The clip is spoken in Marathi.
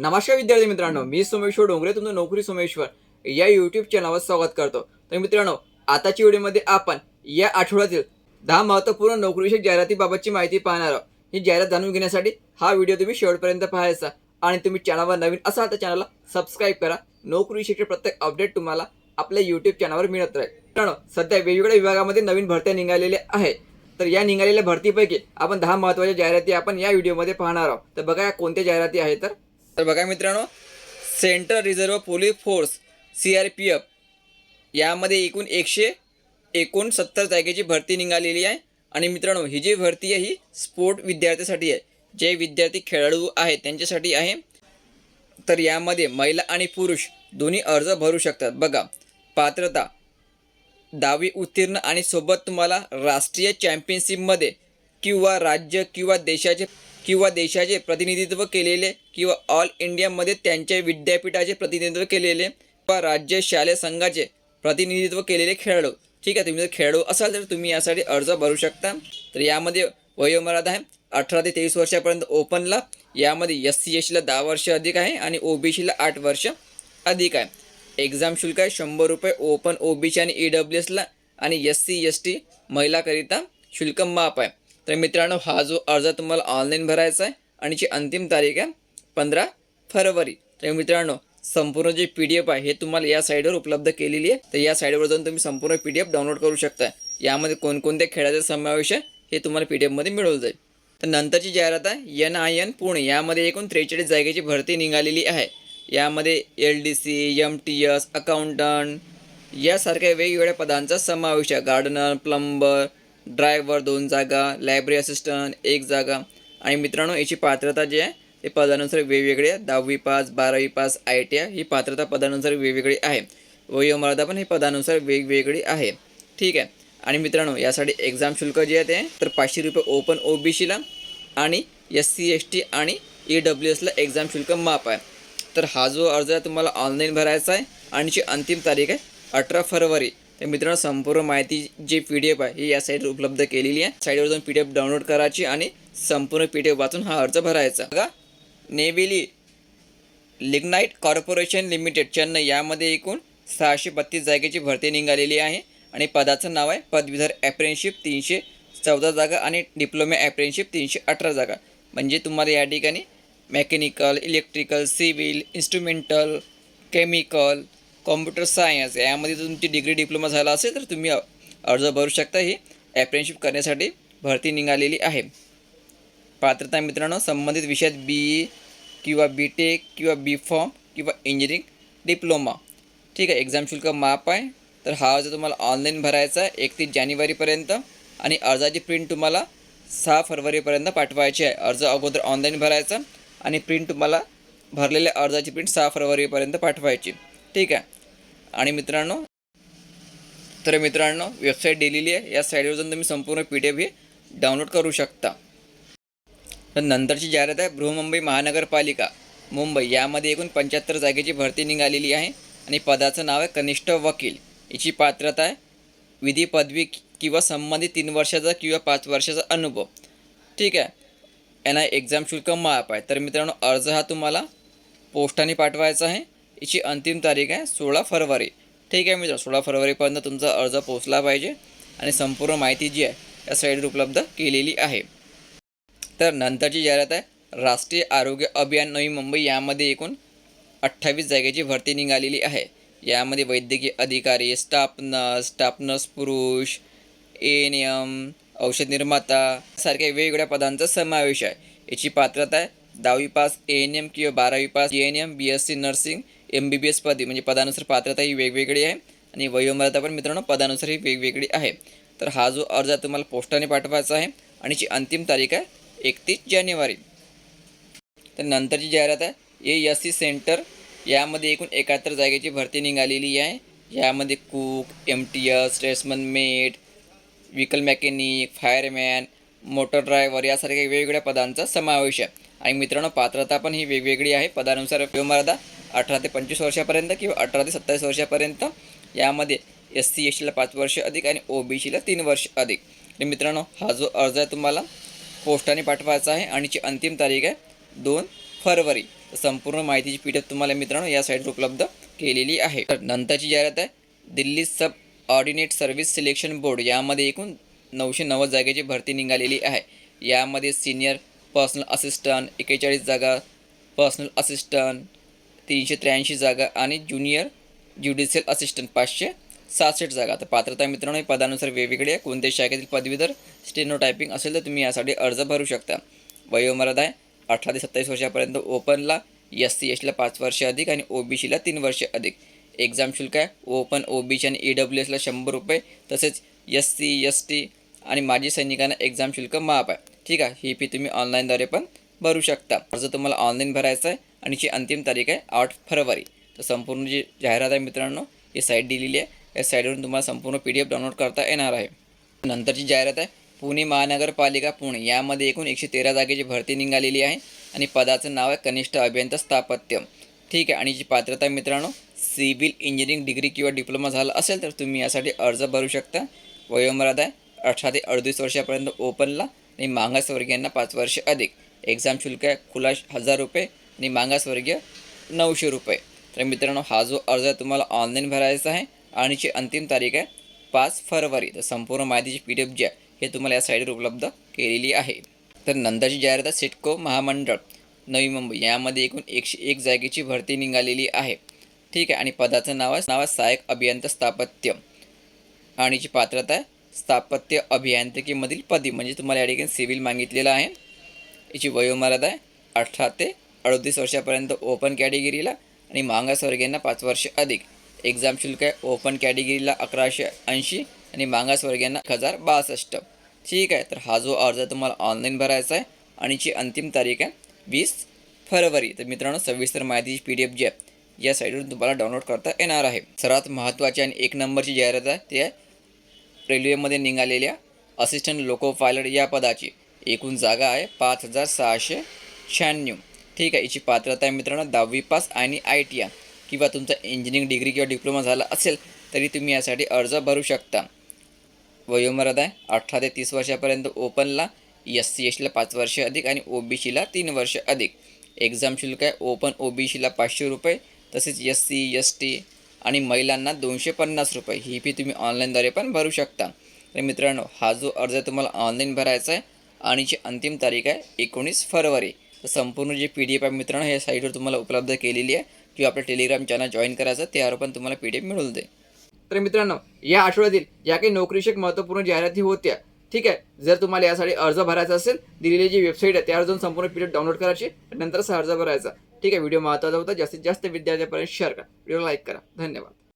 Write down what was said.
नमस्कार विद्यार्थी मित्रांनो मी सोमेश्वर डोंगरे तुमचं नोकरी सोमेश्वर. या युट्यूब चॅनलवर स्वागत करतो. तर मित्रांनो आताच्या व्हिडिओमध्ये आपण या आठवड्यातील दहा महत्त्वपूर्ण नोकरीविषयक जाहिरातीबाबतची माहिती पाहणार आहोत. ही जाहिरात जाणून घेण्यासाठी हा व्हिडिओ तुम्ही शेवटपर्यंत पाहायचा आणि तुम्ही चॅनलवर नवीन असाल तर चॅनलला सबस्क्राईब करा. नोकरीविषयीचे प्रत्येक अपडेट तुम्हाला आपल्या युट्यूब चॅनलवर मिळत राहील. मित्रांनो सध्या वेगवेगळ्या विभागामध्ये नवीन भरत्या निघालेल्या आहेत. तर या निघालेल्या भरतीपैकी आपण दहा महत्त्वाच्या जाहिराती आपण या व्हिडिओमध्ये पाहणार आहोत. तर बघा या कोणत्या जाहिराती आहेत तर तर बघा मित्रांनो central reserve police force C R P F यामध्ये एकूण एकशे एकोणसत्तर जागेची भरती निघालेली आहे. आणि मित्रांनो ही जी भरती आहे ही स्पोर्ट विद्यार्थ्यासाठी आहे. जे विद्यार्थी खेळाडू आहेत त्यांच्यासाठी आहे. तर यामध्ये महिला आणि पुरुष दोन्ही अर्ज भरू शकतात. बघा पात्रता दहावी उत्तीर्ण आणि सोबत तुम्हाला राष्ट्रीय चॅम्पियनशिपमध्ये किंवा राज्य किंवा देशाचे किंवा देशाचे प्रतिनिधित्व केलेले किंवा ऑल इंडियामध्ये त्यांच्या विद्यापीठाचे प्रतिनिधित्व केलेले किंवा राज्य शालेय संघाचे प्रतिनिधित्व केलेले खेळाडू. ठीक आहे तुम्ही जर खेळाडू असाल तर तुम्ही यासाठी अर्ज भरू शकता. तर यामध्ये वयोमर्यादा आहे अठरा ते तेवीस वर्षापर्यंत ओपनला यामध्ये एस सी एस दहा वर्ष अधिक आहे आणि ओ बी सीला आठ वर्ष अधिक आहे. एक्झाम शुल्क आहे शंभर रुपये ओपन ओ बी सी आणि ई डब्ल्यू एसला आणि एस सी एस टी महिलाकरिता शुल्क माफ आहे. तर मित्रांनो हा जो अर्ज तुम्हाला ऑनलाईन भरायचा आहे आणि जी अंतिम तारीख आहे पंधरा फरवरी. तर मित्रांनो संपूर्ण जे पी डी एफ आहे हे तुम्हाला या साईडवर उपलब्ध केलेली आहे. तर या साईडवर जाऊन तुम्ही संपूर्ण पी डी एफ डाउनलोड करू शकता. यामध्ये कोणकोणत्या खेळाचा समावेश आहे हे तुम्हाला पी डी एफमध्ये मिळून जाईल. तर नंतरची जाहिरात आहे एन आय एन पुणे. यामध्ये एकूण त्रेचाळीस जागेची भरती निघालेली आहे. यामध्ये L D C M T S accountant यासारख्या वेगवेगळ्या पदांचा समावेश आहे. गार्डनर प्लंबर ड्रायव्हर दोन जागा लायब्ररी असिस्टंट एक जागा. आणि मित्रांनो याची पात्रता जी आहे ते पदानुसार वेगवेगळी आहे. दहावी पास बारावी पास आय टी आय ही पात्रता पदानुसार वेगवेगळी आहे. वयोमर्यादा पण ही पदानुसार वेगवेगळी आहे. ठीक आहे? आणि मित्रांनो यासाठी एक्झाम शुल्क जे आहे ते तर पाचशे रुपये ओपन ओ बी सीला आणि एस सी एस टी आणि ई डब्ल्यू एसला एक्झाम शुल्क माफ आहे. तर हा जो अर्ज आहे तुम्हाला ऑनलाईन भरायचा आहे. आणि जी अंतिम तारीख आहे अठरा फरवरी. तर मित्रांनो संपूर्ण माहिती जी पी डी एफ आहे ही या साईडवर उपलब्ध केलेली आहे. साईडवर जाऊन पी डी एफ डाउनलोड करायची आणि संपूर्ण पी डी एफ वाचून हा अर्ज भरायचा. बघा Neyveli lignite corporation limited Chennai. यामध्ये एकूण सहाशे बत्तीस जागेची भरती निघालेली आहे आणि पदाचं नाव आहे पदवीधर ॲप्रेनशिप तीनशे चौदा जागा आणि डिप्लोमा ॲप्रेनशिप तीनशे अठरा जागा. म्हणजे तुम्हाला या ठिकाणी mechanical electrical civil instrumental chemical computer science यामध्ये जर तुमची डिग्री डिप्लोमा झाला असेल तर तुम्ही अर्ज भरू शकता. ही ॲप्रेनशिप करण्यासाठी भरती निघालेली आहे. पात्रता मित्रांनो संबंधित विषयात बी ई किंवा बी टेक किंवा बी फॉर्म किंवा इंजिनिअरिंग डिप्लोमा ठीक आहे एक्झाम शुल्क माप आहे. तर हा अर्ज तुम्हाला ऑनलाईन भरायचा आहे एकतीस जानेवारीपर्यंत आणि अर्जाची प्रिंट तुम्हाला सहा फरवरीपर्यंत पाठवायची आहे. अर्ज अगोदर ऑनलाईन भरायचा आणि प्रिंट तुम्हाला भरलेल्या अर्जाची प्रिंट सहा फरवरीपर्यंत पाठवायची. ठीक आहे. आणि मित्रांनो तर मित्रांनो वेबसाईट दिलेली आहे. या साईडवर जाऊन तुम्ही संपूर्ण पी डी एफ हे डाउनलोड करू शकता. तर नंतरची जाहिरात आहे बृहमुंबई महानगरपालिका मुंबई. यामध्ये एकूण पंच्याहत्तर जागेची भरती निघालेली आहे. आणि पदाचं नाव आहे कनिष्ठ वकील. याची पात्रता आहे विधी पदवी किंवा संबंधित तीन वर्षाचा किंवा पाच वर्षाचा अनुभव. ठीक आहे. यांना एक्झाम शुल्क माफ आहे. तर मित्रांनो अर्ज हा तुम्हाला पोस्टाने पाठवायचा आहे. याची अंतिम तारीख आहे सोळा फरवरी. ठीक आहे मित्र सोळा फरवरीपर्यंत तुमचा अर्ज पोचला पाहिजे आणि संपूर्ण माहिती जी आहे या साईडवर उपलब्ध केलेली आहे. तर नंतरची जाहिरात आहे राष्ट्रीय आरोग्य अभियान नवी मुंबई यामध्ये एकूण अठ्ठावीस जागेची भरती निघालेली आहे. यामध्ये वैद्यकीय अधिकारी स्टाफ नर्स स्टाफ नर्स पुरुष ए एन एम औषध निर्माता सारख्या वेगवेगळ्या पदांचा समावेश आहे. याची पात्रता आहे दहावी पास ए एन एम किंवा बारावी pass A N M B S C nursing M B B S पदवी म्हणजे पदानुसार पात्रता ही वेगवेगळी आहे. आणि वयोमर्यादा पण मित्रांनो पदानुसार ही वेगवेगळी आहे. तर हा जो अर्ज तुम्हाला पोस्टाने पाठवायचा आहे आणि जी अंतिम तारीख आहे एकतीस जानेवारी. तर नंतरची जाहिरात आहे ए एस सी सेंटर यामध्ये एकूण एकाहत्तर जागेची भरती निघालेली आहे. यामध्ये cook M T S statesman mate vehicle mechanic fireman motor driver यासारख्या वेगवेगळ्या पदांचा समावेश आहे. आणि मित्रांनो पात्रता पण ही वेगवेगळी आहे. पदानुसार मर्यादा अठरा ते पंचवीस वर्षापर्यंत किंवा अठरा ते सत्तावीस वर्षापर्यंत. यामध्ये एस सी एस टीला पाच वर्ष अधिक आणि ओ बी सीला तीन वर्ष अधिक. तर मित्रांनो हा जो अर्ज आहे तुम्हाला पोस्टाने पाठवायचा आहे आणि ची अंतिम तारीख आहे दोन फरवरी. संपूर्ण माहितीची पी डी तुम्हाला मित्रांनो या साईटवर उपलब्ध केलेली आहे. तर नंतरची जाहिरात आहे Delhi subordinate service selection board. यामध्ये एकूण नऊशे नव्वद जागेची भरती निघालेली आहे. यामध्ये सिनियर पर्सनल असिस्टंट एकेचाळीस जागा पर्सनल असिस्टंट तीनशे त्र्याऐंशी जागा आणि ज्युनियर ज्युडिशियल असिस्टंट पाचशे सहासष्ट जागा. तर पात्रता मित्रांनो हे पदानुसार वेगवेगळे आहे. कोणत्याही शाखेतील पदवीधर स्टेनो टायपिंग असेल तर तुम्ही यासाठी अर्ज भरू शकता. वयोमर्यादा आहे अठरा ते सत्तावीस वर्षापर्यंत ओपनला एस सी एसला पाच वर्ष अधिक आणि ओ बी सीला तीन वर्ष अधिक. एक्झाम शुल्क आहे ओपन ओ बी सी आणि ई डब्ल्यू एसला शंभर रुपये तसेच एस सी एस टी आणि माजी सैनिकांना एक्झाम शुल्क माफ आहे. ठीक आहे ही फी तुम्ही ऑनलाईनद्वारे पण भरू शकता. अर्ज तुम्हाला ऑनलाईन भरायचा आहे. आणि जी अंतिम तारीख आहे आठ फरवरी. तर संपूर्ण जी जाहिरात आहे मित्रांनो ही साईट दिलेली आहे. या साईटवरून तुम्हाला संपूर्ण पी डी एफ डाउनलोड करता येणार आहे. नंतरची जाहिरात आहे पुणे महानगरपालिका पुणे. यामध्ये एकूण एकशे तेरा जागेची भरती निघालेली आहे आणि पदाचं नाव आहे कनिष्ठ अभियंता स्थापत्य ठीक आहे आणि जी पात्रता आहे मित्रांनो सिव्हिल इंजिनिअरिंग डिग्री किंवा डिप्लोमा झाला असेल तर तुम्ही यासाठी अर्ज भरू शकता. वयोमर्यादा आहे अठरा ते अडतीस वर्षापर्यंत ओपनला आणि मागासवर्गीयांना पाच वर्ष अधिक. एक्झाम शुल्क आहे खुला हजार रुपये. आणि मागासवर्गीय नऊशे रुपये. तर मित्रांनो हा जो अर्ज तुम्हाला ऑनलाईन भरायचा आहे. आणि जी अंतिम तारीख आहे पाच फरवरी. तर संपूर्ण माहितीची पी डी एफ जी आहे हे तुम्हाला या साईटवर उपलब्ध केलेली आहे. तर नंतरची जाहिरात आहे सिटको महामंडळ नवी मुंबई. यामध्ये एकूण एकशे एक जागेची भरती निघालेली आहे. ठीक आहे आणि पदाचं नाव आहे नाव आहे सहाय्यक अभियंता स्थापत्य. आणि जी पात्रता आहे स्थापत्य अभियांत्रिकीमधील पदी. म्हणजे तुम्हाला या ठिकाणी सिव्हिल मागितलेलं आहे. याची वयोमर्यादा आहे अठरा ते अडतीस वर्षापर्यंत ओपन कॅटेगरीला आणि मागासवर्गीयांना पाच वर्ष अधिक. एक्झाम शुल्क आहे ओपन कॅटेगरीला अकराशे ऐंशी आणि मागासवर्गीयांना एक हजार बासष्ट. ठीक आहे तर हा जो अर्ज तुम्हाला ऑनलाईन भरायचा आहे आणि जी अंतिम तारीख आहे वीस फरवरी. तर मित्रांनो सविस्तर माहितीची पी डी एफ जी आहे या साईटवरून तुम्हाला डाउनलोड करता येणार आहे. सर्वात महत्त्वाची आणि एक नंबरची जाहिरात आहे ती आहे रेल्वेमध्ये निघालेल्या असिस्टंट लोको पायलट या पदाची. एकूण जागा आहे पाच हजार सहाशे शहाण्णव. ठीक आहे याची पात्रता आहे मित्रांनो दहावी पास आणि आय टी आय किंवा तुमचा इंजिनिअरिंग डिग्री किंवा डिप्लोमा झाला असेल तरी तुम्ही यासाठी अर्ज भरू शकता. वयोमर्यादा आहे अठरा ते तीस वर्षापर्यंत ओपनला एस सी एसला पाच वर्ष अधिक आणि ओ बी सीला तीन वर्ष अधिक. एक्झाम शुल्क आहे ओपन ओ बी सीला पाचशे रुपये तसेच एस सी एस टी आणि महिलांना दोनशे पन्नास रुपये. ही फी तुम्ही ऑनलाईनद्वारे पण भरू शकता. तर मित्रांनो हा जो अर्ज तुम्हाला ऑनलाईन भरायचा आहे. आणि जी अंतिम तारीख आहे एकोणीस फरवरी. तर संपूर्ण जी पी डी एफ आहे मित्रांनो ह्या साईटवर तुम्हाला उपलब्ध केलेली आहे. किंवा आपलं टेलिग्राम चॅनल जॉईन करायचं त्यावर पण तुम्हाला पी डी एफ मिळून दे तर मित्रांनो या आठवड्यातील या काही नोकरीविषयक महत्त्वपूर्ण जाहिराती होत्या ठीक आहे? जर तुम्हाला यासाठी अर्ज भरायचा असेल दिलेली जी वेबसाईट आहे त्यावर जाऊन संपूर्ण पीडीएफ डाउनलोड करायची आणि नंतरच अर्ज भरायचा. ठीक आहे? व्हिडिओ महत्त्वाचा होता जास्तीत जास्त विद्यार्थ्यांपर्यंत शेअर करा. व्हिडिओ लाईक करा. धन्यवाद.